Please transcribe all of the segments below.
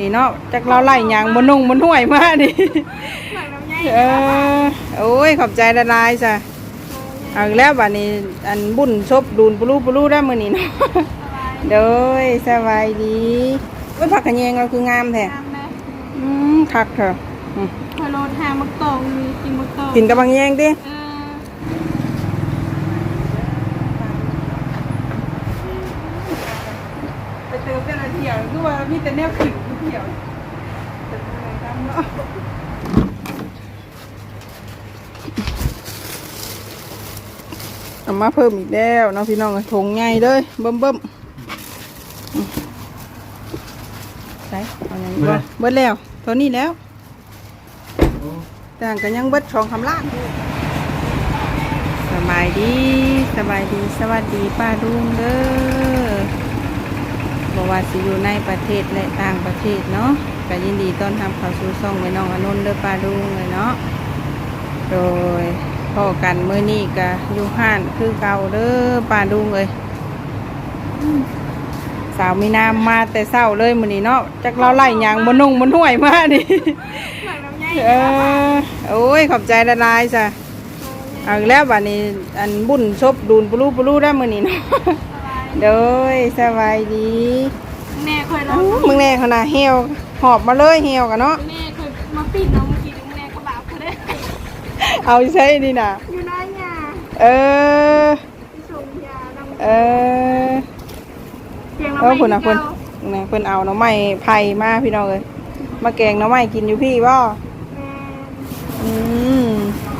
นี่เนาะจักเราไล่หยังบนนุ่งบนห่วยมาดิหลังน้ำใหญ่เออโอ้ยขอบใจละลายจ้ะเอาอีกแล้วบัดนี้อันบุญชบดูนปลูปลูได้มื้อนี้เนาะเด้อยสบายดีเว้ยผักกระเยงเราคืองามแท้ตามนะอืมคักเถอะอืมพอโรทามักตองมีกินมักตองกินกับบางแยงดิเออไปเติมแต่ละเที่ยวคือว่ามีแต่แนวขึ้น เที่ยวแต่ทำไมกันเนาะเอามาเพิ่มอีกแล้วเน้องพี่น้องถงใหญ่เลยเบิ่มเบิ่มๆอืมใส่เอาอย่างนี้บ่เบิดแล้วเท่านี้แล้วแต่ก็ยังเบิดสองคำล่างอยู่สบายดีสบายดีสวัสดีป้าดุงเด้อ บอกว่าสิอยู่ในประเทศและต่างประเทศเนาะก็ยินดีต้อนรับเข้าสู่ช่องแม่น้องอนุนเด้อป้าดุงเลยเนาะโดยพ่อกันมื้อนี้ก็อยู่ห้านคือเก่าเด้อป้าดุงเลยอืมสาวมีนามมาแต่เช้าเลยมื้อนี้เนาะจักเราไล่หยังบนนุ่งบนห่วยมาดิหลังน้ำใหญ่เออโอ้ยขอบใจละลายจ้ะเอาอีกแล้วบัดนี้อันบุญชบดูนปลูปลูได้มื้อนี้เนาะ เด้อยสบายดีแม่เคยลออู้งมึงแน่ขนาดเหี่ยวหอบมาเลยเหี่ยวกันเนาะแม่เคยมาปิดน้องเมื่อกี้แม่ก็บาปเขาได้เอาใช้นี่น่ะอยู่น้อยยาเออที่ส่งยาดำเออเสียงเออเพิ่นน่ะเพิ่นนี่เพิ่นเอาหน่อไม้ไผ่มาพี่น้องเอ้ยมาแกงหน่อไม้กินอยู่พี่บ่อืม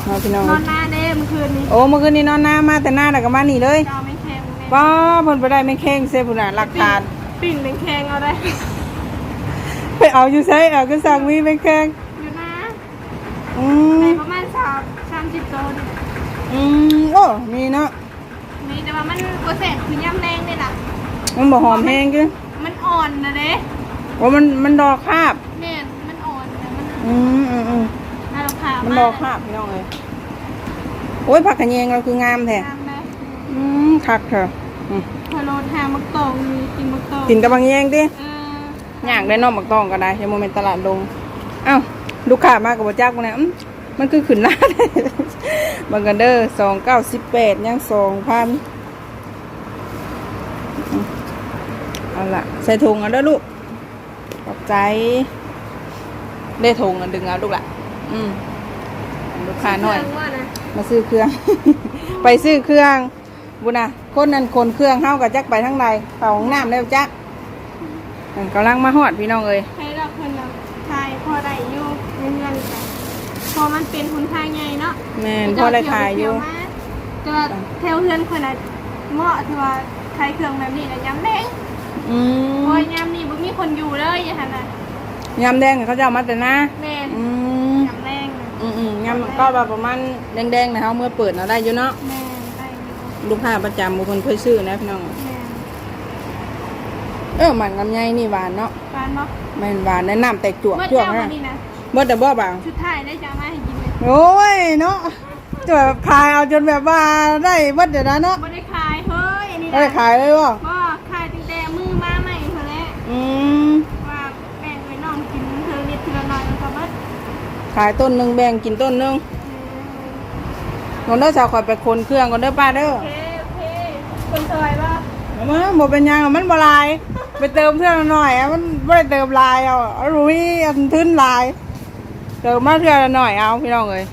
เอาพี่น้องนเอ้อยนหน้าเด้เมื่อคืนนี้โอ้เมื่อคืนนี้นอนหน้ามาแต่หน้าแล้วก็มานี่เลยจอไม่แข็งแม่ ป้าเพิ่นไปได้ไม่แข้งเซฟุน่ะหลักฐาน ปิ่นเป็นแข็งเอาได้ไปเอาอยู่ใช้เอาก็สั่งมีไม่แข้งอยู่นะอืในมประมาณสามสามสิบโลนี่อืมโอ้มีเนาะมีแต่ว่ามันโปรเซสคือย่ำแรงเลยล่ะ มันบ่หอมแห้งจ้ะมันอ่อนนะเด้ว่ามันมันดอกคาบแม่นมันอ่อนนะมันอืมอืมอืมน่าราคามันดอกคาบพี่น้องเอ้ยโอ้ยผักกระเยงเราคืองามแท้ตามนะ อืมคักเถอะอืมพอโรทามักตองมีกินมักตองกินกับบางแยงดิเออย่างได้เนอกมักต้องก็ได้ยังโมเมนตลาดลงเอ้าลูกค้ามากับบ่จักบ่เนี่ยอื้อมันคือขึ้นหน้าได้บางกันเด้อสองเก้าสิบแปดยังสองพันเอาล่ะใส่ถุงเอะเด้อลูกขอบใจ ได้ถุงอันดึงเอาลูกละอืมลูกค้าหน่อยเครื่องว่านะมาซื้อเครื่อง ไปซื้อเครื่อง บุญนะคนนั้นคนเครื่องเฮากับจักไปทั้งใดเข้าห้องน้ำแล้วจักอั่นกำลังมาฮอดพี่น้องเอ้ยให้เราคนเราทายพอได้อยู่เงินๆกันพอมันเป็นคนทางใหญ่เนาะแม่นพ่อได้ถ่ายอยู่จะเทวเพื่อนคนน่ะเหมาะที่ว่าใช้เครื่องแบบนี้นะย้ำแดงอืมโอ้ยย้ำนี่บ่มีคนอยู่เลยอย่างนั้นน่ะยำแดงเขาจะเอามาแต่หน้าแม่นอืมย้ำแดงน่ะอืมอืมยำก็แบบประมาณแดงๆนะเขาเมื่อเปิดเราได้อยู่เนาะแม่นได้อยู่ ลูกค้าประจำบางคนเคยซื้อนะพี่น้องแม่นเออหมันลำไยนี่หวานเนาะการเนาะแม่นหวานแนะนำแตกจวกเมื่อจวกเจ้านะวันนี้นะเมื่อแต่บ่บาง ชุดไทายได้จะเอามาให้กินเลยโอ้ยเนาะจะแบบขายเอาจนแบบว่าได้เมื่อเดี๋ยวนะเนาะบ่ได้ขายเฮ้ยอันนี้ไม่ได้นะขายเลยบ่บ่ขายตั้งแต่มือมาใหม่เท่านั้นอืมว่าแบ่งไว้น้องกินเธอนิดเธอหน่อยแล้วก็เบิดขายต้นหนึ่งแบ่งกินต้นหนึ่ง คนเด้อสาวคอยไปคนเครื่องคนเด้อป้าเด้อโอเคโอเคคนซอยว่าเอามาหมดเป็นยังอะมันบลาย ไปเติมเพื่อนหน่อยอะมันไม่ได้เติมลายเอาเอารุยอันทึ้นลาย เติมมาเพื่อนหน่อยเอาพี่น้องเอ้ย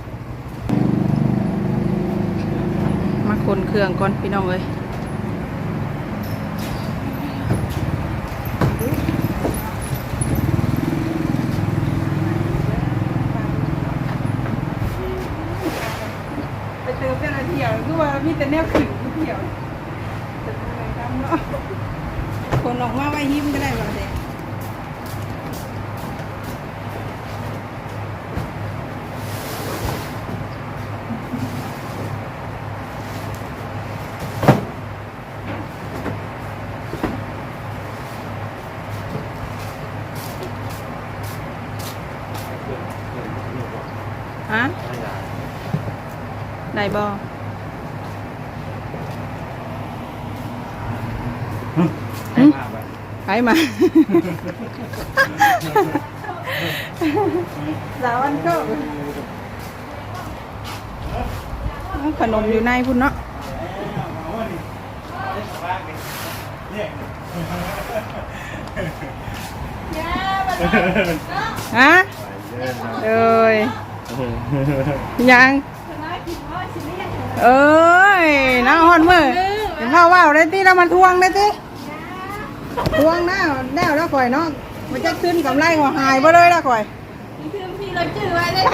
มาคนเครื่องก่อนพี่น้องเอ้ย เติมแต่ละเที่ยวคือว่ามีแต่แนวขึ้นเที่ยวแต่ทำไมทำเนาะคนออกมาไว้ยิ้มก็ได้บ่เด็ฮะ ได้บ่ให้ภาพไว้ไปมาสาววันเข้าขนมอยู่ในพุ่นเนาะย่าบัดนี้เนาะฮะเอ้ยยัง เรียกเถอะเอ้ยน้าฮอนมือเห็นพ่อว่าวได้ตีเรามาทวงได้ตีทวงหน้าแนวแล้วข่อยเนาะมันจะขึ้นกำไรหัวหายบ่เลยแล้วข่อยนี่คือพี่เราจื้อไว้เลย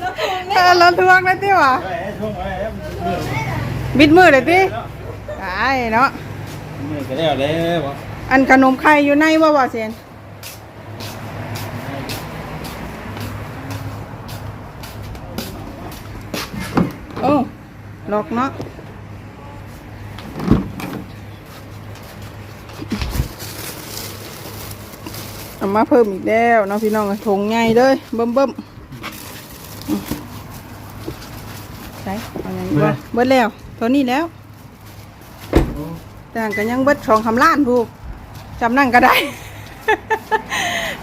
เราคงเออเราทวงได้ตีวะช่วงอะไรครับบิดมือเลยตีไอ้เนาะมือก็แล้วแล้วบ่อันขนมไข่อยู่ในบ่บ่เซียน อ้หลอกเนาะเอามาเพิ่มอีกแล้วเนาะพี่น้องเอ้ยถุงใหญ่เลยเบิ่มเบิ่มอืมใส่เอาอย่างนี้บ่เบิดแล้วตัวนี้แล้วแต่ก็ยังเบิดสองคำล้านผู้จำนั่งก็ได้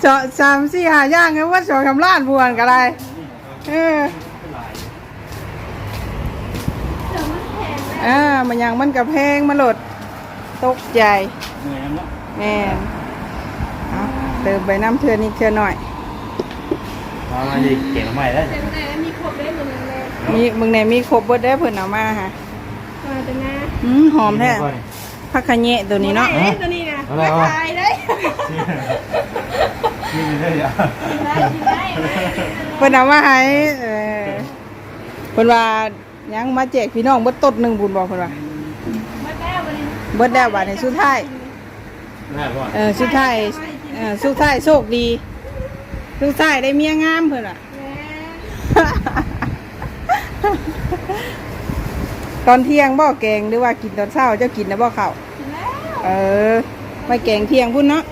สองสามสี่ห้าย่างก็เบิดสองคำล้านผู้อันก็ได้เออ เดี๋ยวมันแข็งแล้ว อ่ามันยังมันกับแพงมาโหลดตกใจเหนื่อยเนาะแม่นเอาเติมไปน้ำเทือนิดเทือหน่อย มามาดิเก่งใหม่แล้วเต็มเลยมีครบได้หมดเลยมีมึงไหนมีครบเบิดได้อเพิ่นเอามาฮะมาแต่หน้าอืมหอมแท้ผักขะแยะตัวนี้เนาะบ่ได้ตัวนี้นะไม่ขายได้นี่ได้ยังกินได้กินได้เพิ่นเอามาให้เออเพิ่นว่า ยังมาแจกพี่น้องเบิดต้นหนึงบุญบอกเพิ่นว่าไม่แก้วันนี้เบิดแล้วบาดในสุดท้ายได้ป่ะเออสุดท้ายเออสุดท้ายโชคดีสุดท้ายได้เมียงามเพิ่นอะแม่ตอนเที่ยงบ่แกงหรือว่ากินตอนเช้าเจ้ากินนะบ่ข้าวกินแล้วเออไม่แกงเที่ยงพุ่นเนาะ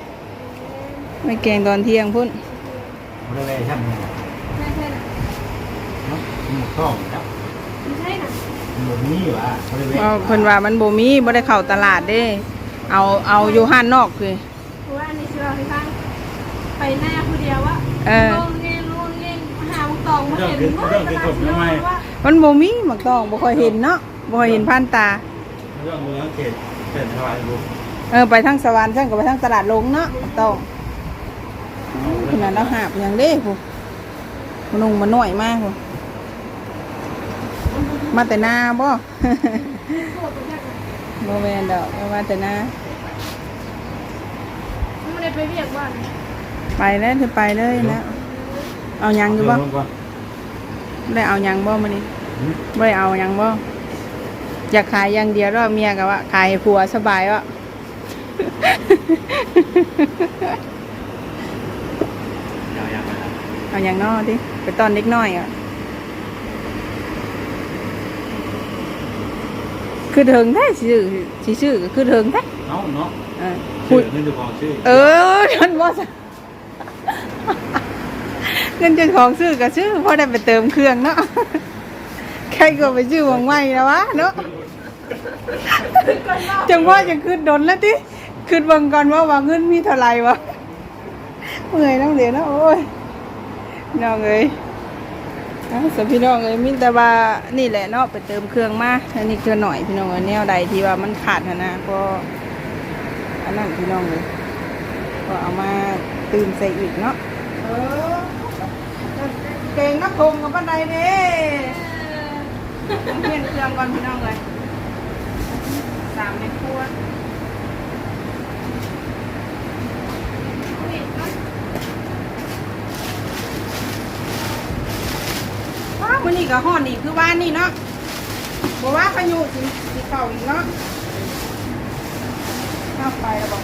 ไม่แกงตอนเที่ยงพุ่นบริเวณช่างเนาะไม่ใช่น่ะหมูต้องครั บไม่ใช่น่ะหมูนี่ว่ะบริเวณเอาเพิ่นว่ามันบ่มีบ่ได้เข้าตลาดเด้ เอาเอาอยู่ห้านนอกคือเพราะว่าในชีวิตที่ฟังไปหน้าผู้เดียวว่าเออลงเรียนลงเรียนหาตองมาเรื่องเห็นคือเรื่องคือถมทำไมว่ามันบ่มีหมักต้องบ่ค่อยเห็นเนาะบ่ค่อยเห็นผ่านตา เรื่องเมืองเขตเป็นทวายบุกเออไปทางสวรรค์ซั่นก็ไปทางตลาดลงเนาะหมักต้องขนาดเราหาบอย่างเด้ผู้มันนุ่งมันน้อยมากผู้ มาแต่นาบ่บ่แม่นดอกเอามาแต่นาไม่ได้ไปเรียกว่าไปแล้วคือไปเลยนะเอาหยังอยู่บ่ได้เอาหยังบ่มื้อนี้บ่ได้เอาหยังบ่อยากขายอย่างเดียวแล้วเมียก็ว่า ขายให้ผัวสบายวะเอาอย่างนอดิไปตอนเล็กน้อยอะ คือเถิงแท้สิชื่อสิชื่อก็คือเถิงแท้เอาเนาะเออชื่อนี่ดูของชื่อเออฉันว่าจะเงินเจ้าของซื้อก็ซื้อเพราะได้ไปเติมเครื่องเนาะใครก็ไปซื้อวงไว้แล้ววะเนาะจังว่าจะขึ้นดนแล้วติขึ้นเบังก่อนว่าว่าเงินมีเท่าไหร่วะเมื่อยน้องเดี๋ยวนะโอ้ยน้องเอ้ยเอา สำพี่น้องเอ้ยมิแต่ว่านี่แหละเนาะไปเติมเครื่องมาอันนี้คือหน่อยพี่น้องเอ้ยแนวใดที่ว่ามันขาดหั้นะก็อันนั้นพี่น้องเลยก็เอามาตื่นใส่อีกเนาะเออเก่งนักทงกับบันไดเด้เปลี่ยนเครื่องก่อนพี่น้องเลยสามในครัวว้าว มันนี่ก็ห่อนี่คือว่านนี่เนาะบอกว่าพายุสิสิเข่าอีกเนาะเข้าไปแล้วบอก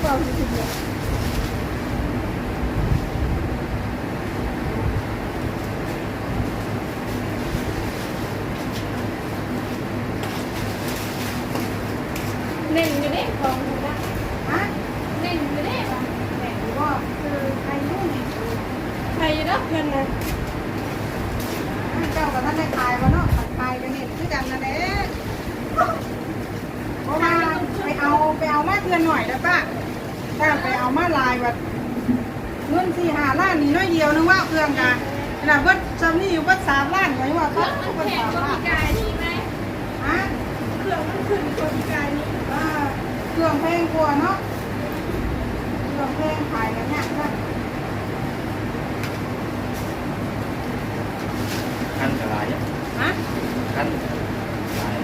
เข่าสิสิเนี่ย เน่นอยู่เด้ของผมนะ ฮะ เน่นอยู่เด้ว่ะ แม่ดูว่าคือใครยุ่งนี่ ใครอยู่เด้อเพื่อนนะ เจ้ากับท่านได้ขายมาเนาะขายกันนี่คือกันนั่นแหละเพราะว่าไป เอาไปเอามาเพื่อน หน่อยแล้วป้าป้าไปเอามาลายแบบเงินสี่ห้าล้านนี่น้อยเดียวนึงว่าเครื่องกันขนาดเบิดจำนี่อยู่เบิดสามล้านไว้ว่าก็เบิดแข่งสามก็ล้ามีนกายนี่ไหมฮะเครื่องมันขึ้นก็มีกายนี่อ่าเครื่องแพงกว่าเนาะเครื่องแพงขายกันเนี่ยนะขั้นกระไรอะฮะขั้นลาย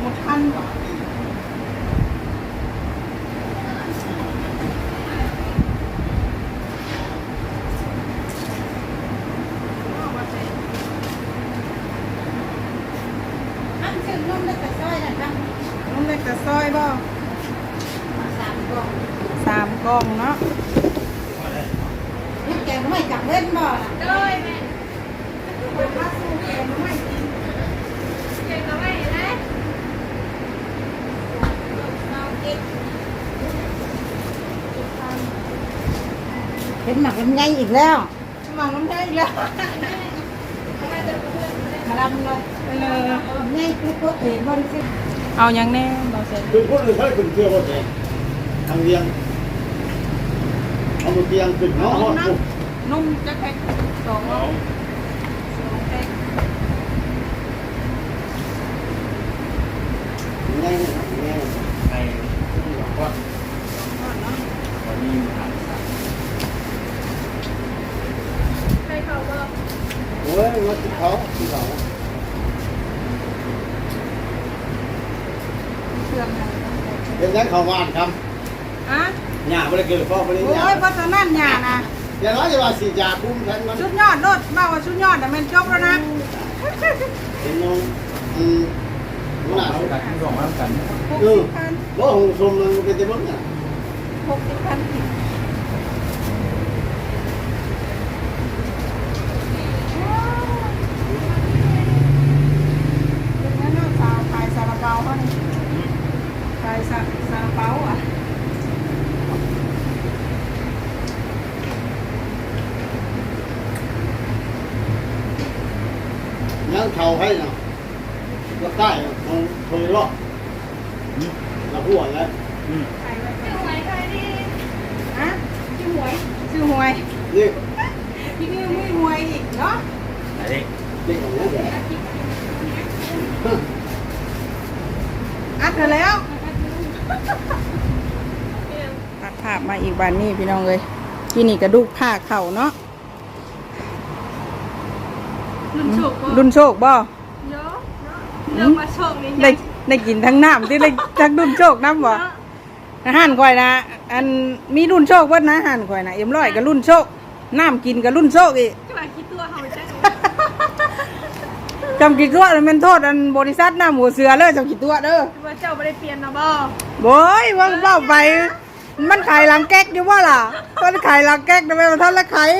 หมดพันกว่าอันชื่อนมเล็กกระซอยนะคะนมเล็กกระซอยบ่สามกล่องสามกล่องเนาะนี่แก งไม่จับเล่นบ่ล่ะเลยแม่เปิดมาสู้แกงไม่กินเก่งก็ไม่ได้เราเก็บเห็นหมักลำไยอีกแล้วสมองน้ำแข็งอีกแล้วมาดำเลยเออลำไยคือพวกเห็นบริสุทธิ์เอายังแน่บ่เสร็จคือคนอื่นเขาขึ้นเชื่อว่าแต่ทางเรียงเอามือเตียงขึ้นเนาะ นุ่มนะนุ่มจะแพ็คสองเอาสองแพ็คง่ายง่ายในหัวก้อนวันนี้ผ่านสามใครเขาบอกโอ้ยมาที่เขาที่เขาเครื่องอะไรเป็นยังเขาวานครับอะหญ้าไม่ได้เกิดพ่อไม่ได้โอ้หญ้ายเพราะฉะนั้นอย่านะ อย่างน้อยจะว่าสีจาคุ้มแทนมันชุดยอดโลดบ้าว่าชุดยอดแต่ะแมันจบแล้วนะเห็นน้องอืมมันหนาเอาดักที่สองมากัน หกเอสิอบพันว่าหงสมมันเป็นเต็มเนี่ยหกสิบพันผิดเป็นงั้นเนาะสาวขายซาลาเปาเขานี่ขายซาซาลาเปาอะ ยังเขาให้เนาะแล้วใต้ของเคยรอบแล้วหัวแล้ว อืม ขายไว้ ชื่อหวยใครดี ฮะชื่อหวยชื่อ หวยนี่พี่นี่ไม่หวยอีกเนาะไหนเด็กเด็กของนี้แหละอัดเธอแล้วอัดภาพมาอีกบานนี้พี่น้องเลยกินนี่กระดูกผ้าเข่าเนาะรุ่นโชครุ่นโชคบ่เยอะเรื่องมาโชคนี่ได้ได้กินทั้งน้ำที่ได้ทั้งรุ่นโชคน้ำบ่อาหารข่อยนะ อันมีรุ่นโชคเบิดนะอาหารข่อยนะเอ็มร้อยกับรุ่นโชค น้ำกินกับรุ่นโชคอีกก็มาคิดตัวเขาใช่จำกี่ตัวแล้วมันโทษอันบริษัทน้ำหัวเสือเลยจำกี่ตัวเด้อว่าเจ้าไม่ได้เปลี่ยนนะบ่โบยว่าเบ้าไป มันขายหลังแก๊กอยู่ว่าล่ะมันขายหลังแก๊กทำไมมันทันละขาย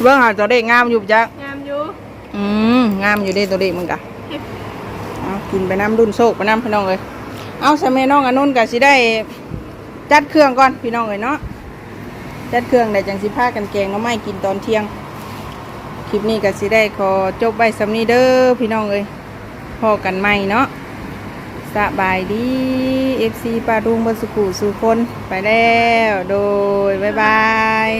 เบื้องหาตัวเด็กงามอยู่จ้ะงามอยู่อืมงามอยู่เด้ตัวเด็กมึงกะเอากินไปน้ำรุ่นโชคไปน้ำพี่น้องเลยเอาสมัยน้องอนุนกะสิได้จัดเครื่องก่อนพี่น้องเลยเนาะ จัดเครื่องได้จังสิพากันแกงน้ำไม้กินตอนเที่ยง คลิปนี้ก็สิได้ขอจบไว้สำนี้เด้อพี่น้องเลยพอกันใหม่เนาะสบายดีเอฟซีปาดุงบนสุกุสุคนไปแล้ว โดย บ๊ายบาย